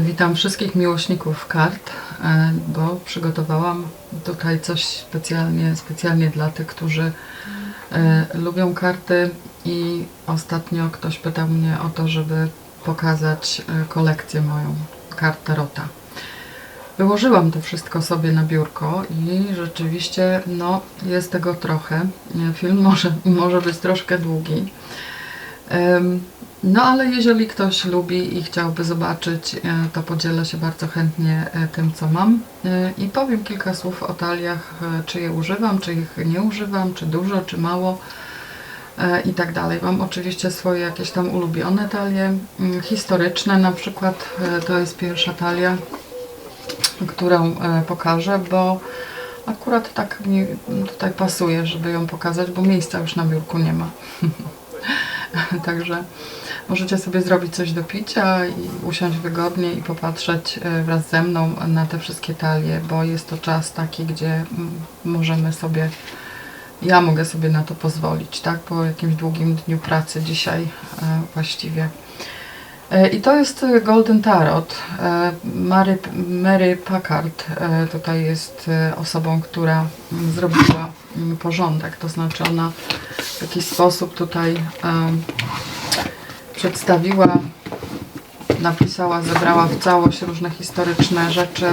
Witam wszystkich miłośników kart, e, bo przygotowałam tutaj coś specjalnie, specjalnie dla tych, którzy e, lubią karty i ostatnio ktoś pytał mnie o to, żeby pokazać e, kolekcję moją kart Tarota. Wyłożyłam to wszystko sobie na biurko i rzeczywiście no, jest tego trochę. Film może, może być troszkę długi. No ale jeżeli ktoś lubi i chciałby zobaczyć, e, to podzielę się bardzo chętnie e, tym, co mam E, i powiem kilka słów o taliach, czy je używam, czy ich nie używam, czy dużo, czy mało i tak dalej. Mam oczywiście swoje jakieś tam ulubione talie, mm, historyczne na przykład, to jest pierwsza talia, którą pokażę, bo akurat tak mi tutaj pasuje, żeby ją pokazać, bo miejsca już na biurku nie ma. Także możecie sobie zrobić coś do picia i usiąść wygodnie i popatrzeć e, wraz ze mną na te wszystkie talie, bo jest to czas taki, gdzie mm, możemy sobie, ja mogę sobie na to pozwolić, tak? Po jakimś długim dniu pracy dzisiaj e, właściwie. E, I to jest Golden Tarot. Mary, Mary Packard tutaj jest osobą, która mm, zrobiła porządek, to znaczy ona w jakiś sposób tutaj przedstawiła, napisała, zebrała w całość różne historyczne rzeczy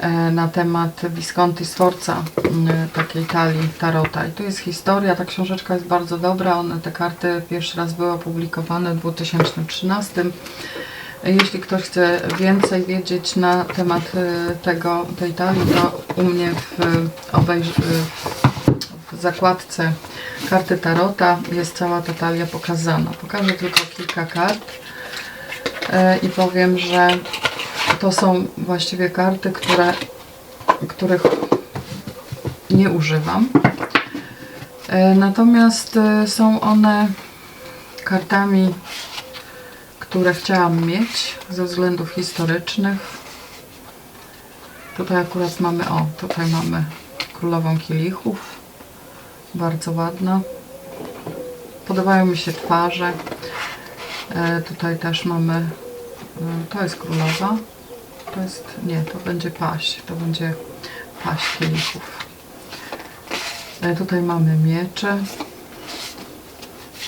e, na temat Visconti Sforza, m, takiej talii Tarota. I tu jest historia, ta książeczka jest bardzo dobra, one, te karty pierwszy raz były opublikowane w 2013. Jeśli ktoś chce więcej wiedzieć na temat e, tego, tej talii, to u mnie w, obejrz, w zakładce karty Tarota jest cała ta talia pokazana. Pokażę tylko kilka kart i powiem, że to są właściwie karty, które, których nie używam. Natomiast są one kartami, które chciałam mieć ze względów historycznych. Tutaj akurat mamy, o, tutaj mamy królową kielichów. Bardzo ładna. Podobają mi się twarze. E, tutaj też mamy, e, to jest królowa. To jest, nie, to będzie paść. To będzie paść kielichów. E, tutaj mamy miecze.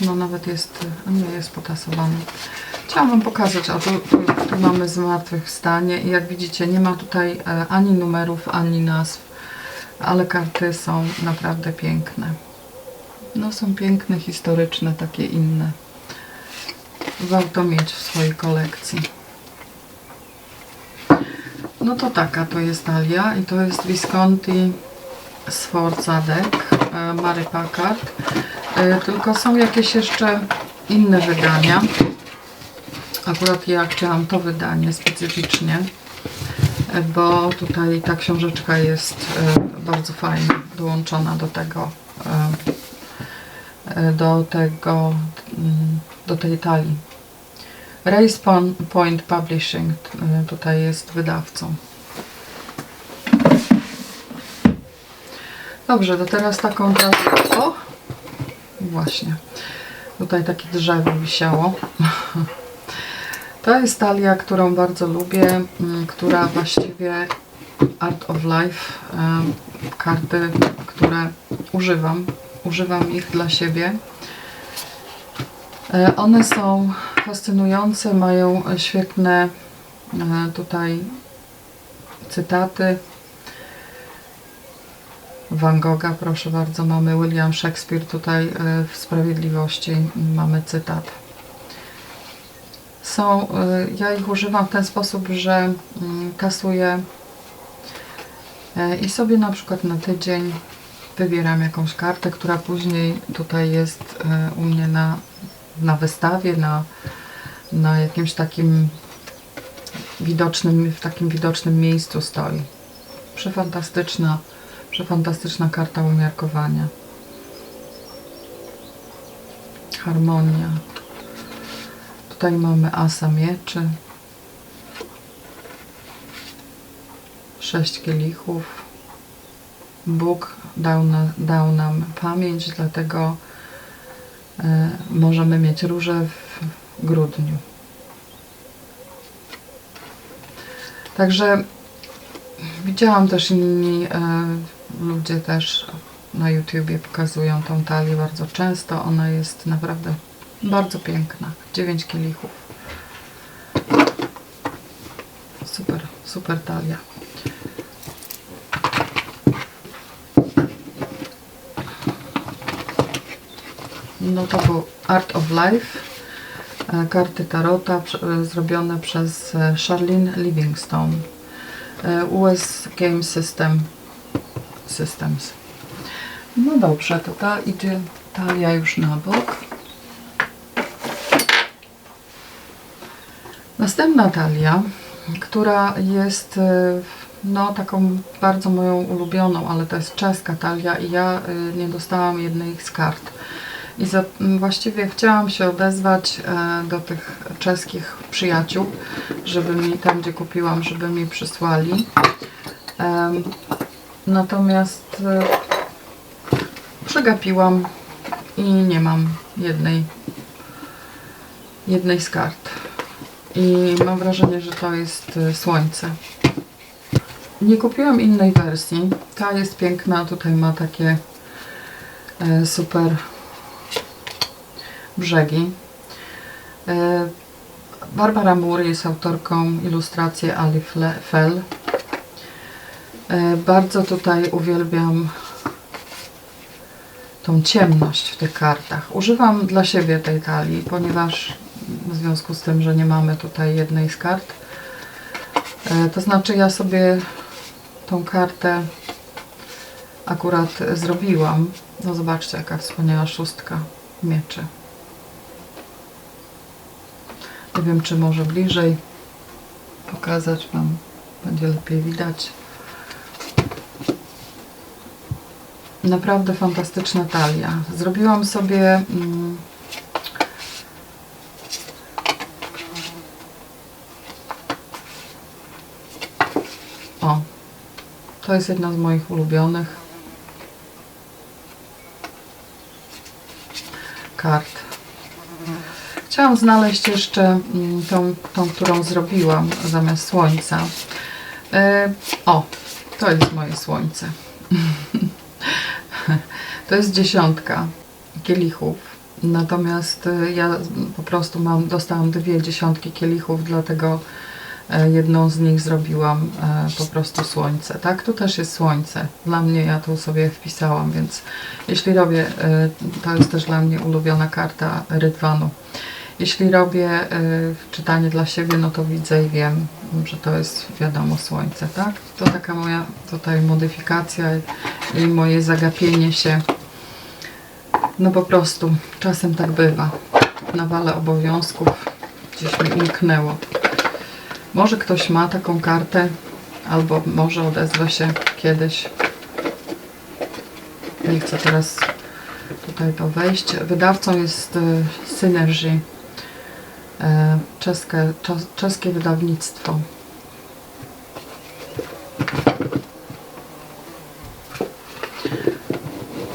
No nawet jest, a nie jest potasowany. Chciałam Wam pokazać, a tu, tu, mamy zmartwychwstanie i jak widzicie nie ma tutaj e, ani numerów, ani nazw, ale karty są naprawdę piękne. No są piękne, historyczne, takie inne. Warto mieć w swojej kolekcji. No to taka to jest talia i to jest Visconti Sforza Deck e, Mary Packard. E, Tylko są jakieś jeszcze inne wydania. Akurat ja chciałam to wydanie specyficznie, e, bo tutaj ta książeczka jest e, bardzo fajnie dołączona do tego, e, do tego, mm, do tej talii. Race Point Publishing tutaj jest wydawcą. Dobrze, to teraz taką talię. O! Właśnie. Tutaj takie drzewo wisiało. To jest talia, którą bardzo lubię, mm, która właściwie Art of Life, em, karty, które używam. Używam ich dla siebie. E, One są fascynujące, mają e, świetne e, tutaj cytaty. Van Gogha, proszę bardzo, mamy William Shakespeare tutaj e, w Sprawiedliwości, mamy cytat. Są, e, ja ich używam w ten sposób, że mm, kasuję e, i sobie na przykład na tydzień wybieram jakąś kartę, która później tutaj jest e, u mnie na, na wystawie, na, na jakimś takim widocznym, w takim widocznym miejscu stoi. Przefantastyczna, przefantastyczna karta umiarkowania. Harmonia. Tutaj mamy asa mieczy. Sześć kielichów. Bóg dał, na, dał nam pamięć, dlatego e, możemy mieć róże w grudniu. Także widziałam też inni e, ludzie też na YouTubie pokazują tą talię bardzo często. Ona jest naprawdę bardzo piękna. 9 kielichów. Super, super talia. No to był Art of Life. e, Karty Tarota e, zrobione przez e, Charlene Livingstone. US Game System Systems. No dobrze, to ta idzie talia już na bok. Następna talia, która jest e, no taką bardzo moją ulubioną, ale to jest czeska talia i ja e, nie dostałam jednej z kart. I za, m, właściwie chciałam się odezwać e, do tych czeskich przyjaciół, żeby mi tam, gdzie kupiłam, żeby mi przysłali. Natomiast przegapiłam i nie mam jednej, jednej z kart. I mam wrażenie, że to jest e, słońce. Nie kupiłam innej wersji. Ta jest piękna, tutaj ma takie e, super brzegi. E, Barbara Moore jest autorką ilustracji Ali Fell. E, Bardzo tutaj uwielbiam tą ciemność w tych kartach. Używam dla siebie tej talii, ponieważ w związku z tym, że nie mamy tutaj jednej z kart, e, to znaczy ja sobie tą kartę akurat zrobiłam. No zobaczcie, jaka wspaniała szóstka mieczy. Nie wiem, czy może bliżej pokazać Wam. Będzie lepiej widać. Naprawdę fantastyczna talia. Zrobiłam sobie mm, o, to jest jedna z moich ulubionych kart. Chciałam znaleźć jeszcze mm, tą, tą, którą zrobiłam zamiast słońca. E, o, to jest moje słońce. to jest dziesiątka kielichów. Natomiast e, ja po prostu mam, dostałam dwie dziesiątki kielichów, dlatego jedną z nich zrobiłam e, po prostu słońce. Tak, tu też jest słońce. Dla mnie ja tu sobie wpisałam, więc jeśli robię, e, to jest też dla mnie ulubiona karta Rydwanu. Jeśli robię czytanie dla siebie, no to widzę i wiem, że to jest wiadomo słońce, tak? To taka moja tutaj modyfikacja i moje zagapienie się. No po prostu czasem tak bywa. Na wale obowiązków gdzieś mi umknęło. Może ktoś ma taką kartę, albo może odezwa się kiedyś. Nie chcę teraz tutaj to wejść. Wydawcą jest y, Synergy. E, Czeskie, czes- czeskie wydawnictwo.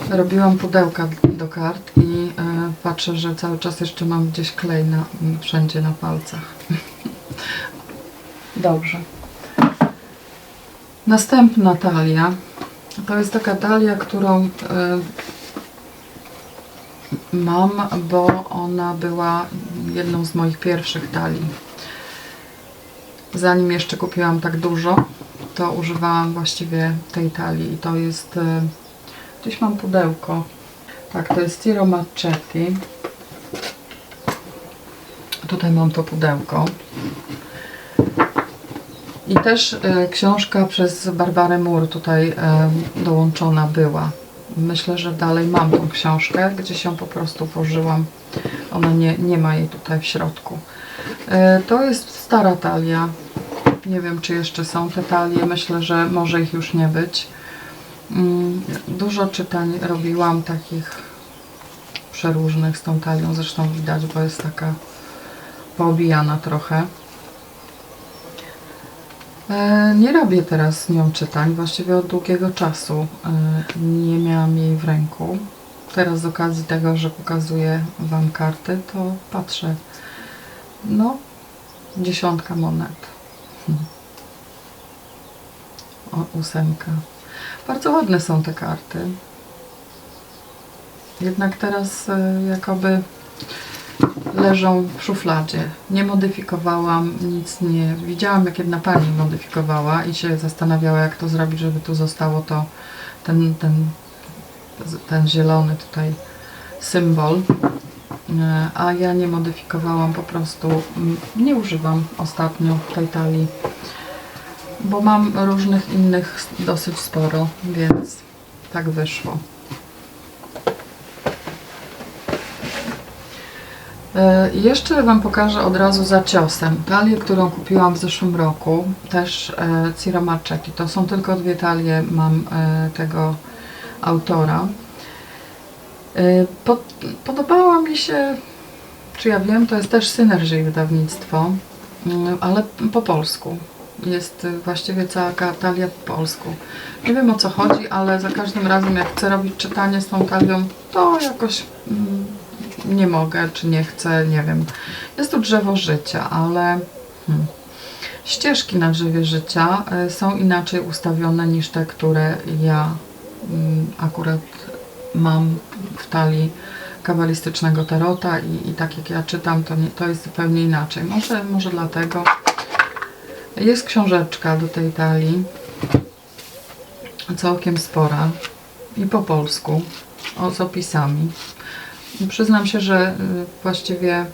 Robiłam pudełka do kart i e, patrzę, że cały czas jeszcze mam gdzieś klej na, wszędzie na palcach. Dobrze. Następna talia. To jest taka talia, którą e, mam, bo ona była jedną z moich pierwszych talii. Zanim jeszcze kupiłam tak dużo, to używałam właściwie tej talii i to jest e, gdzieś mam pudełko. Tak, to jest Tiro Marchetti. Tutaj mam to pudełko. I też e, książka przez Barbarę Moore tutaj e, dołączona była. Myślę, że dalej mam tą książkę, gdzie się po prostu włożyłam. Ona nie, nie ma jej tutaj w środku. E, to jest stara talia. Nie wiem, czy jeszcze są te talie. Myślę, że może ich już nie być. Mm, Dużo czytań robiłam takich przeróżnych z tą talią. Zresztą widać, bo jest taka poobijana trochę. E, Nie robię teraz z nią czytań, właściwie od długiego czasu e, nie miałam jej w ręku. Teraz z okazji tego, że pokazuję Wam karty, to patrzę. No, dziesiątka monet. o, ósemka. Bardzo ładne są te karty. Jednak teraz e, jakoby leżą w szufladzie. Nie modyfikowałam, nic nie. Widziałam, jak jedna pani modyfikowała i się zastanawiała, jak to zrobić, żeby tu zostało to ten, ten, ten zielony tutaj symbol. E, A ja nie modyfikowałam, po prostu nie używam ostatnio tej talii, bo mam różnych innych dosyć sporo, więc tak wyszło. I Jeszcze Wam pokażę od razu za ciosem talię, którą kupiłam w zeszłym roku, też e, Ciro Marchetti. To są tylko dwie talie, mam e, tego autora. E, Pod, podobała mi się, czy ja wiem, to jest też Synergy wydawnictwo, mm, ale po polsku. Jest właściwie cała talia po polsku. Nie wiem o co chodzi, ale za każdym razem jak chcę robić czytanie z tą talią, to jakoś mm, nie mogę, czy nie chcę, nie wiem. Jest to drzewo życia, ale hmm, ścieżki na drzewie życia y, są inaczej ustawione niż te, które ja mm, akurat mam w talii kabalistycznego tarota i, i tak jak ja czytam, to, nie, to jest zupełnie inaczej. Może, może dlatego. Jest książeczka do tej talii, całkiem spora i po polsku, o, z opisami. Przyznam się, że y, właściwie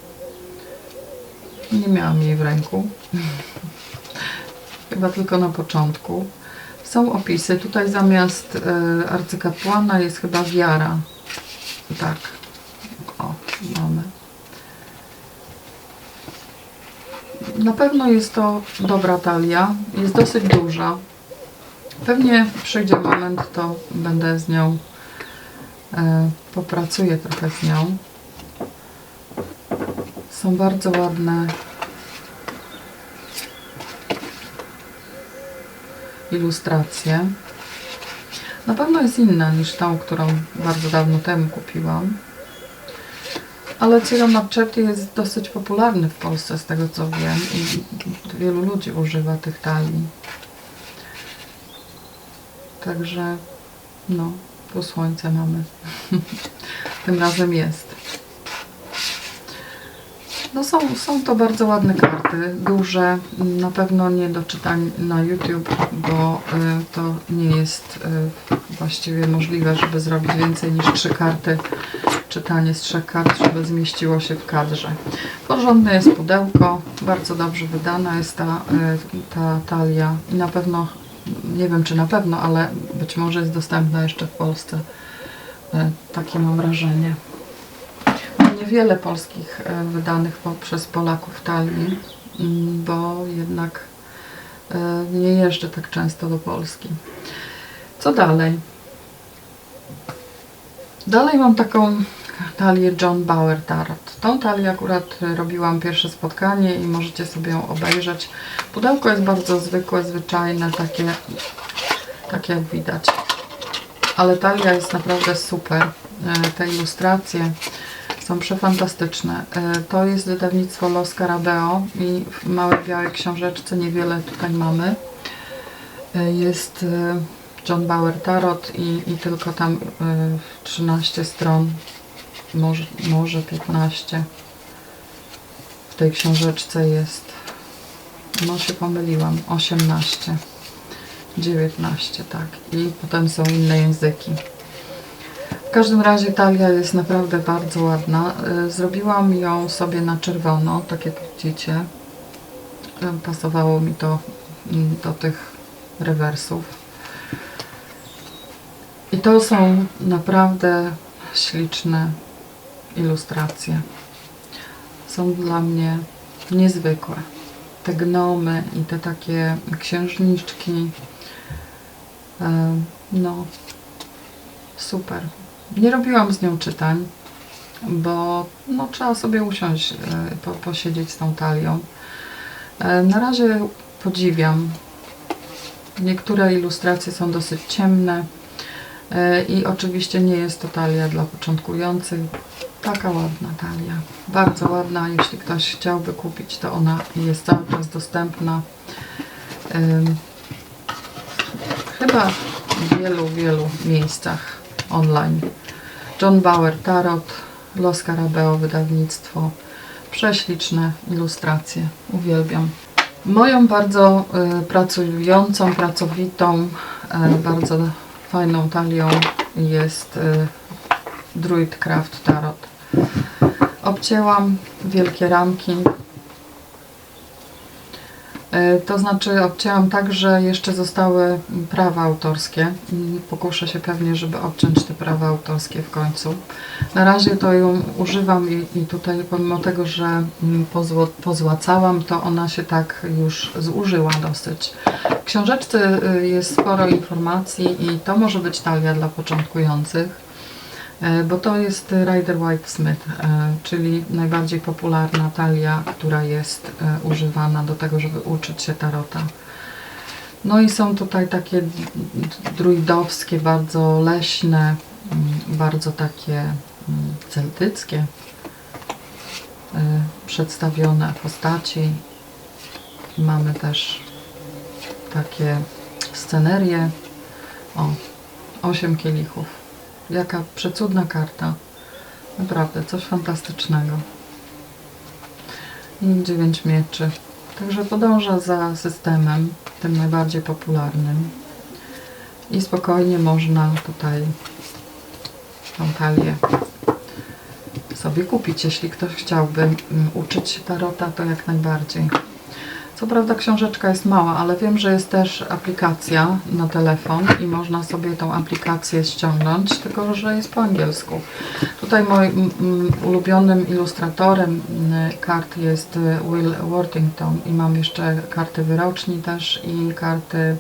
nie miałam jej w ręku. Chyba tylko na początku. Są opisy. Tutaj zamiast y, arcykapłana jest chyba wiara. Tak. O, mamy. Na pewno jest to dobra talia. Jest dosyć duża. Pewnie przyjdzie moment, to będę z nią popracuję trochę z nią. Są bardzo ładne ilustracje. Na pewno jest inna niż tą, którą bardzo dawno temu kupiłam. Ale Ciro Marchetti jest dosyć popularny w Polsce, z tego co wiem, i wielu ludzi używa tych talii. Także, no, tu słońce mamy. Tym razem jest. No są, są to bardzo ładne karty, duże, na pewno nie do czytań na YouTube, bo y, to nie jest y, właściwie możliwe, żeby zrobić więcej niż trzy karty, czytanie z trzech kart, żeby zmieściło się w kadrze. Porządne jest pudełko, bardzo dobrze wydana jest ta, y, ta talia i na pewno, nie wiem czy na pewno, ale być może jest dostępna jeszcze w Polsce. Y, Takie mam wrażenie niewiele polskich e, wydanych przez Polaków talii, mm, bo jednak e, nie jeżdżę tak często do Polski. Co dalej? Dalej mam taką talię John Bauer Tarot. Tą talię akurat robiłam pierwsze spotkanie i możecie sobie ją obejrzeć. Pudełko jest bardzo zwykłe, zwyczajne, takie, takie jak widać. Ale talia jest naprawdę super. E, Te ilustracje są przefantastyczne. E, To jest wydawnictwo Los Scarabeo i w małej białej książeczce niewiele tutaj mamy. E, Jest John Bauer Tarot i, i tylko tam e, 13 stron, może, może 15. W tej książeczce jest, no się pomyliłam, 18. 19, tak. I potem są inne języki. W każdym razie talia jest naprawdę bardzo ładna. Y, Zrobiłam ją sobie na czerwono, tak jak widzicie. Y, Pasowało mi to mm, do tych rewersów. I to są naprawdę śliczne ilustracje. Są dla mnie niezwykłe. Te gnomy i te takie księżniczki. Y, No, super. Nie robiłam z nią czytań, bo no, trzeba sobie usiąść, e, po, posiedzieć z tą talią. E, Na razie podziwiam. Niektóre ilustracje są dosyć ciemne e, i oczywiście nie jest to talia dla początkujących. Taka ładna talia. Bardzo ładna. Jeśli ktoś chciałby kupić, to ona jest cały czas dostępna. Chyba w wielu, wielu miejscach online. John Bauer Tarot, Los Carabeo wydawnictwo. Prześliczne ilustracje. Uwielbiam. Moją bardzo y, pracującą, pracowitą, y, bardzo fajną talią jest y, Druid Craft Tarot. Obcięłam wielkie ramki. E, To znaczy obcięłam tak, że jeszcze zostały prawa autorskie. Pokuszę się pewnie, żeby odciąć te prawa autorskie w końcu. Na razie to ją używam i, i tutaj pomimo tego, że pozło, pozłacałam, to ona się tak już zużyła dosyć. W książeczce y, jest sporo informacji i to może być talia dla początkujących. E, bo to jest Rider White Smith, e, czyli najbardziej popularna talia, która jest e, używana do tego, żeby uczyć się tarota. No i są tutaj takie druidowskie, bardzo leśne, mm, bardzo takie mm, celtyckie przedstawione postaci. Mamy też takie scenerie. O, osiem kielichów. Jaka przecudna karta. Naprawdę, coś fantastycznego. I dziewięć mieczy. Także podąża za systemem, tym najbardziej popularnym. I spokojnie można tutaj tą talię sobie kupić. Jeśli ktoś chciałby mm, uczyć się tarota, to jak najbardziej. Co prawda książeczka jest mała, ale wiem, że jest też aplikacja na telefon i można sobie tą aplikację ściągnąć, tylko że jest po angielsku. Tutaj moim ulubionym ilustratorem kart jest y, Will Worthington i mam jeszcze karty wyroczni też i karty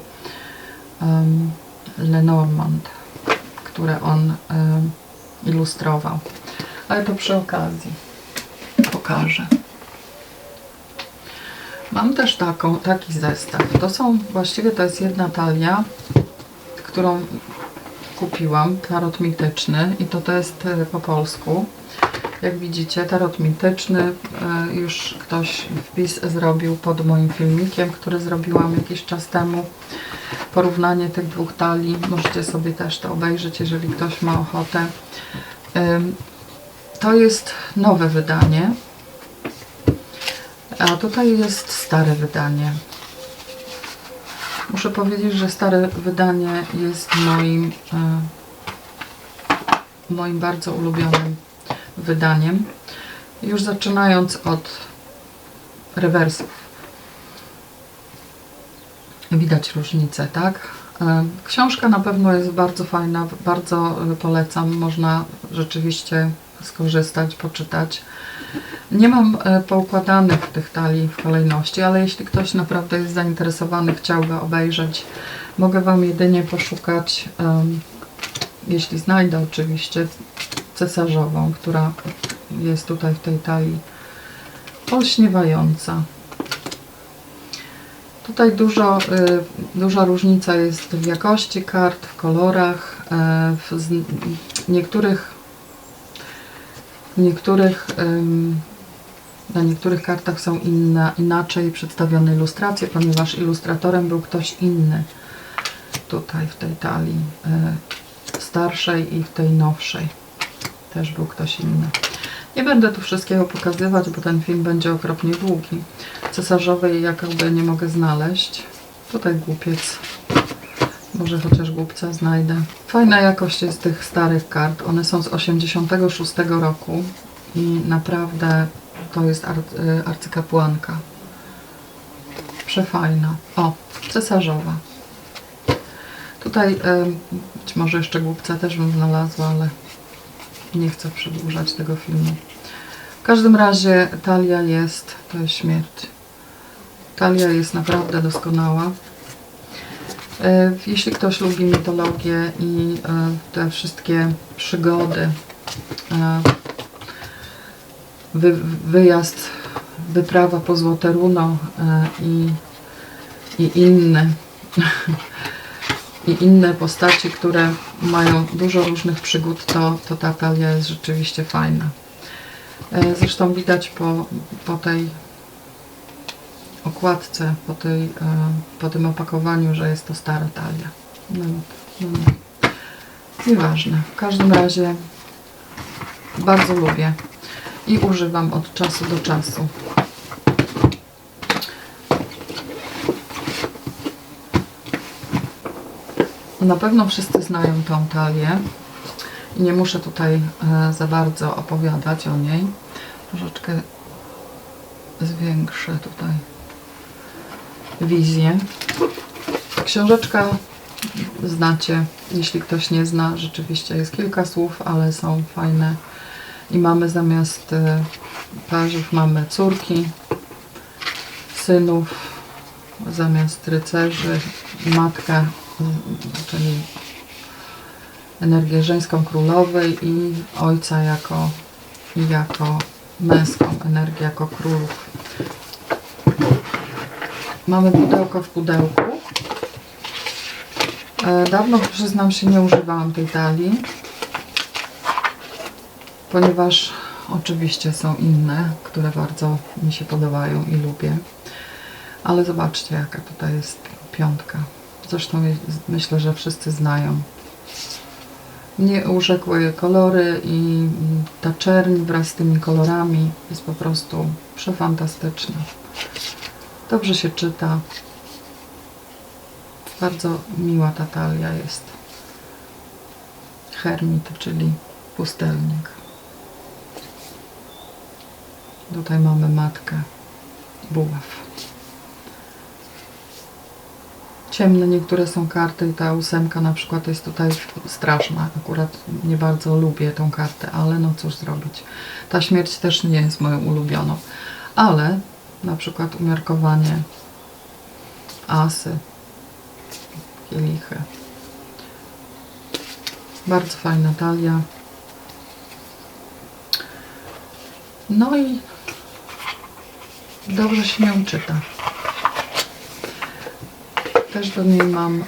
um, Lenormand, które on um, ilustrował. Ale to przy okazji pokażę. Mam też taką, taki zestaw. To są, właściwie to jest jedna talia, którą kupiłam, tarot mityczny i to to jest e, po polsku. Jak widzicie, tarot mityczny, e, już ktoś wpis zrobił pod moim filmikiem, który zrobiłam jakiś czas temu. Porównanie tych dwóch talii, możecie sobie też to obejrzeć, jeżeli ktoś ma ochotę. To jest nowe wydanie. A tutaj jest stare wydanie. Muszę powiedzieć, że stare wydanie jest moim, e, moim bardzo ulubionym wydaniem. Już zaczynając od rewersów. Widać różnicę, tak? E, Książka na pewno jest bardzo fajna, bardzo e, polecam. Można rzeczywiście skorzystać, poczytać. Nie mam e, poukładanych tych talii w kolejności, ale jeśli ktoś naprawdę jest zainteresowany, chciałby obejrzeć, mogę Wam jedynie poszukać, jeśli znajdę oczywiście, cesarzową, która jest tutaj w tej talii olśniewająca. Tutaj dużo, y, duża różnica jest w jakości kart, w kolorach, e, w niektórych niektórych na niektórych kartach są inna, inaczej przedstawione ilustracje, ponieważ ilustratorem był ktoś inny tutaj w tej talii y, starszej i w tej nowszej też był ktoś inny. Nie będę tu wszystkiego pokazywać, bo ten film będzie okropnie długi. Cesarzowej jakoby nie mogę znaleźć. Tutaj głupiec. Może chociaż głupca znajdę. Fajna jakość jest tych starych kart. One są z 86 roku i naprawdę to jest y, arcykapłanka. Przefajna. O, cesarzowa. Tutaj y, być może jeszcze głupca też bym znalazła, ale nie chcę przedłużać tego filmu. W każdym razie talia jest, to jest śmierć. Talia jest naprawdę doskonała. E, Jeśli ktoś lubi mitologię i e, te wszystkie przygody, e, wy, wyjazd, wyprawa po Złote Runo i, i inne i inne postaci, które mają dużo różnych przygód, to, to ta talia jest rzeczywiście fajna. Zresztą widać po, po tej okładce, po, tej, e, po tym opakowaniu, że jest to stara talia. No, no, nieważne. W każdym razie bardzo lubię i używam od czasu do czasu. Na pewno wszyscy znają tą talię i nie muszę tutaj e, za bardzo opowiadać o niej. Troszeczkę zwiększę tutaj wizję. Książeczka znacie, jeśli ktoś nie zna, rzeczywiście jest kilka słów, ale są fajne. I mamy zamiast e, parzów mamy córki, synów, zamiast rycerzy matkę, m, czyli energię żeńską królowej i ojca jako, jako męską energię jako królów. Mamy pudełko w pudełku. E, Dawno, przyznam się, nie używałam tej talii, ponieważ oczywiście są inne, które bardzo mi się podobają i lubię. Ale zobaczcie, jaka tutaj jest piątka. Zresztą myślę, że wszyscy znają. Nie urzekłe kolory i ta czerń wraz z tymi kolorami jest po prostu przefantastyczna. Dobrze się czyta. Bardzo miła ta talia jest. Hermit, czyli pustelnik. Tutaj mamy matkę, buław. Ciemne niektóre są karty i ta ósemka na przykład jest tutaj straszna. Akurat nie bardzo lubię tą kartę, ale no cóż zrobić. Ta śmierć też nie jest moją ulubioną. Ale na przykład umiarkowanie asy, kielichy. Bardzo fajna talia. No i dobrze się nią czyta. Też do niej mam e,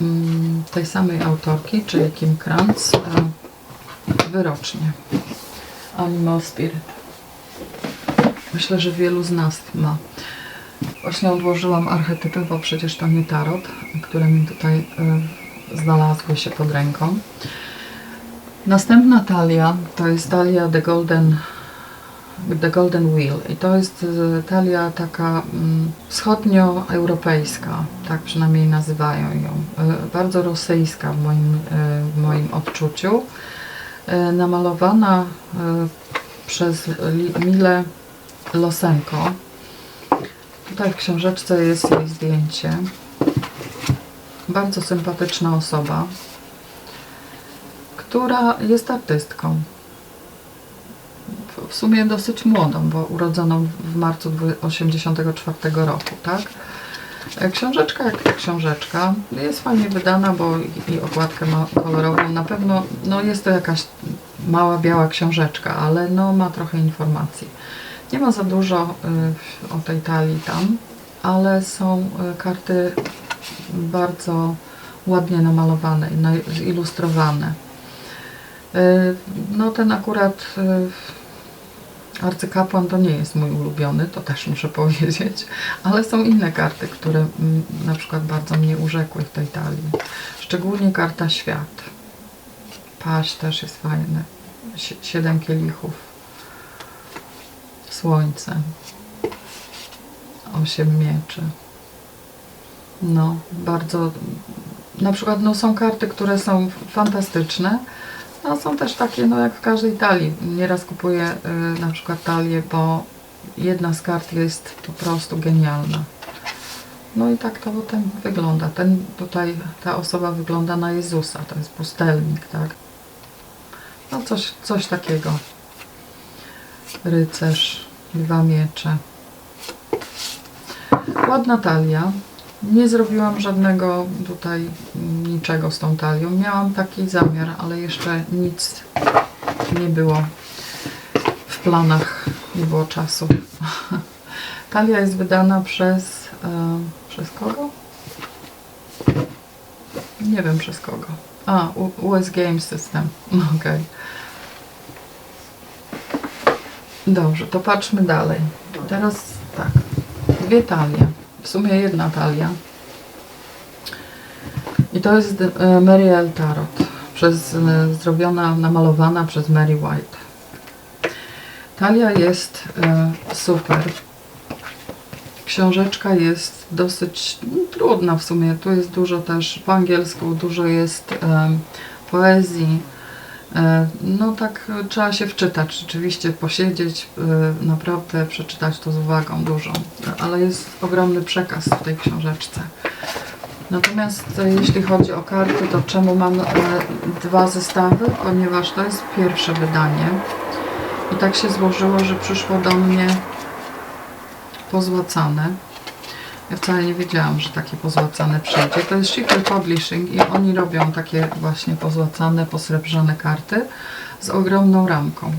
mm, tej samej autorki, czyli Kim Krantz, e, wyrocznie. Animal Spirit. Myślę, że wielu z nas ma. Właśnie odłożyłam archetypy, bo przecież to nie tarot, które mi tutaj e, znalazły się pod ręką. Następna talia to jest talia The Golden, The Golden Wheel i to jest e, talia taka mm, wschodnioeuropejska, tak przynajmniej nazywają ją. E, Bardzo rosyjska w moim, w moim odczuciu. E, Namalowana e, przez Milę Losenko. Tutaj w książeczce jest jej zdjęcie. Bardzo sympatyczna osoba, która jest artystką. W sumie dosyć młodą, bo urodzoną w marcu 1984 roku, tak? E, Książeczka jak książeczka. Jest fajnie wydana, bo i- okładkę ma kolorową. Na pewno no jest to jakaś mała biała książeczka, ale no ma trochę informacji. Nie ma za dużo y, o tej talii tam, ale są y, karty bardzo ładnie namalowane i zilustrowane. Y, No ten akurat arcykapłan to nie jest mój ulubiony, to też muszę powiedzieć, ale są inne karty, które mm, na przykład bardzo mnie urzekły w tej talii. Szczególnie karta świat. Paść też jest fajny. Sie- Siedem kielichów. Słońce. Osiem mieczy. No, bardzo. Na przykład no, są karty, które są fantastyczne, a są też takie, no jak w każdej talii. Nieraz kupuję y, na przykład talię, bo jedna z kart jest po prostu genialna. No i tak to potem wygląda. Ten tutaj, ta osoba wygląda na Jezusa, to jest pustelnik, tak? No coś, coś takiego. Rycerz, dwa miecze. Ładna talia. Nie zrobiłam żadnego tutaj niczego z tą talią. Miałam taki zamiar, ale jeszcze nic nie było w planach, nie było czasu. Talia jest wydana przez. E, przez kogo? Nie wiem przez kogo. A, US Game System. Okej. Dobrze, to patrzmy dalej. Teraz tak. dwie talie. W sumie jedna talia. I to jest e, Mary L. Tarot. Przez, e, zrobiona, namalowana przez Mary White. Talia jest e, super. Książeczka jest dosyć no, trudna w sumie. Tu jest dużo też po angielsku, dużo jest poezji. E, No tak e, trzeba się wczytać, rzeczywiście posiedzieć, e, naprawdę przeczytać to z uwagą dużą, ale jest ogromny przekaz w tej książeczce. Natomiast jeśli chodzi o karty, to czemu mam dwa zestawy? Ponieważ to jest pierwsze wydanie i tak się złożyło, że przyszło do mnie pozłacane. Ja wcale nie wiedziałam, że takie pozłacane przyjdzie. To jest Schiffer Publishing i oni robią takie właśnie pozłacane, posrebrzane karty z ogromną ramką.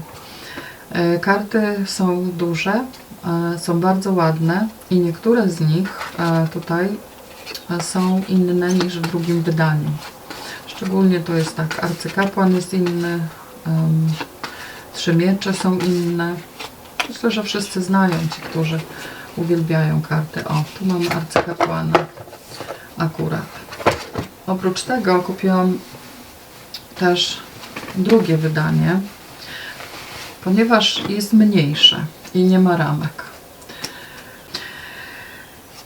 E, Karty są duże, e, są bardzo ładne i niektóre z nich e, tutaj są inne niż w drugim wydaniu. Szczególnie to jest tak, arcykapłan jest inny, em, trzy miecze są inne. Myślę, że wszyscy znają ci, którzy uwielbiają karty. O, tu mamy arcykapłana akurat. Oprócz tego kupiłam też drugie wydanie, ponieważ jest mniejsze i nie ma ramek.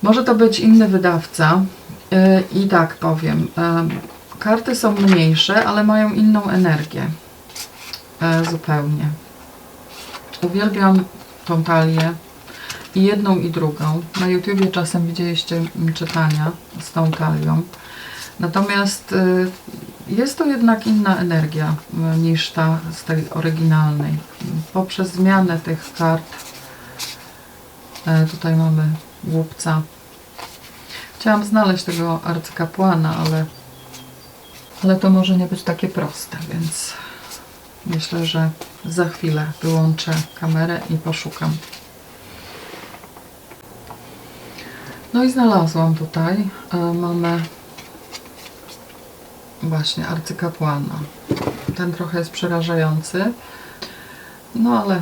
Może to być inny wydawca yy, i tak powiem. yy, Karty są mniejsze, ale mają inną energię. Yy, Zupełnie. Uwielbiam tą talię i jedną i drugą. Na YouTubie czasem widzieliście mm, czytania z tą talią. Natomiast y, jest to jednak inna energia y, niż ta z tej oryginalnej. Poprzez zmianę tych kart e, tutaj mamy głupca. Chciałam znaleźć tego arcykapłana, ale, ale to może nie być takie proste, więc myślę, że za chwilę wyłączę kamerę i poszukam. No i znalazłam tutaj. E, mamy właśnie arcykapłana. Ten trochę jest przerażający. No ale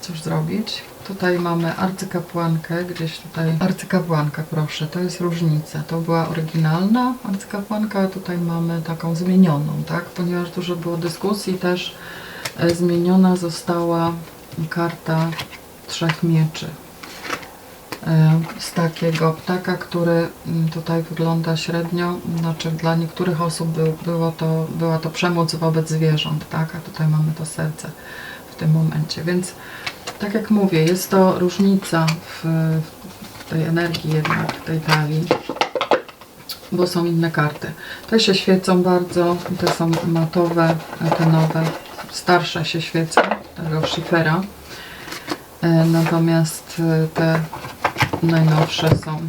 cóż zrobić? Tutaj mamy arcykapłankę, gdzieś tutaj. Arcykapłanka, proszę, to jest różnica. To była oryginalna arcykapłanka, a tutaj mamy taką zmienioną, tak? Ponieważ dużo było dyskusji, też e, zmieniona została karta trzech mieczy z takiego ptaka, który mm, tutaj wygląda średnio, znaczy dla niektórych osób był, było to, była to przemoc wobec zwierząt, tak, a tutaj mamy to serce w tym momencie, więc tak jak mówię, jest to różnica w, w tej energii jednak, tej talii, bo są inne karty. Te się świecą bardzo, te są matowe, te nowe, starsze się świecą, tego schiffera. E, Natomiast e, te najnowsze są,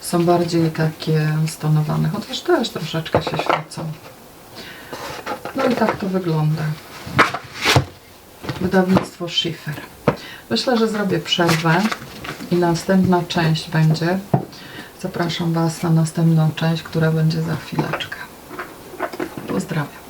są bardziej takie stonowane, chociaż też troszeczkę się świecą. No i tak to wygląda. Wydawnictwo Schiffer. Myślę, że zrobię przerwę i następna część będzie. Zapraszam Was na następną część, która będzie za chwileczkę. Pozdrawiam.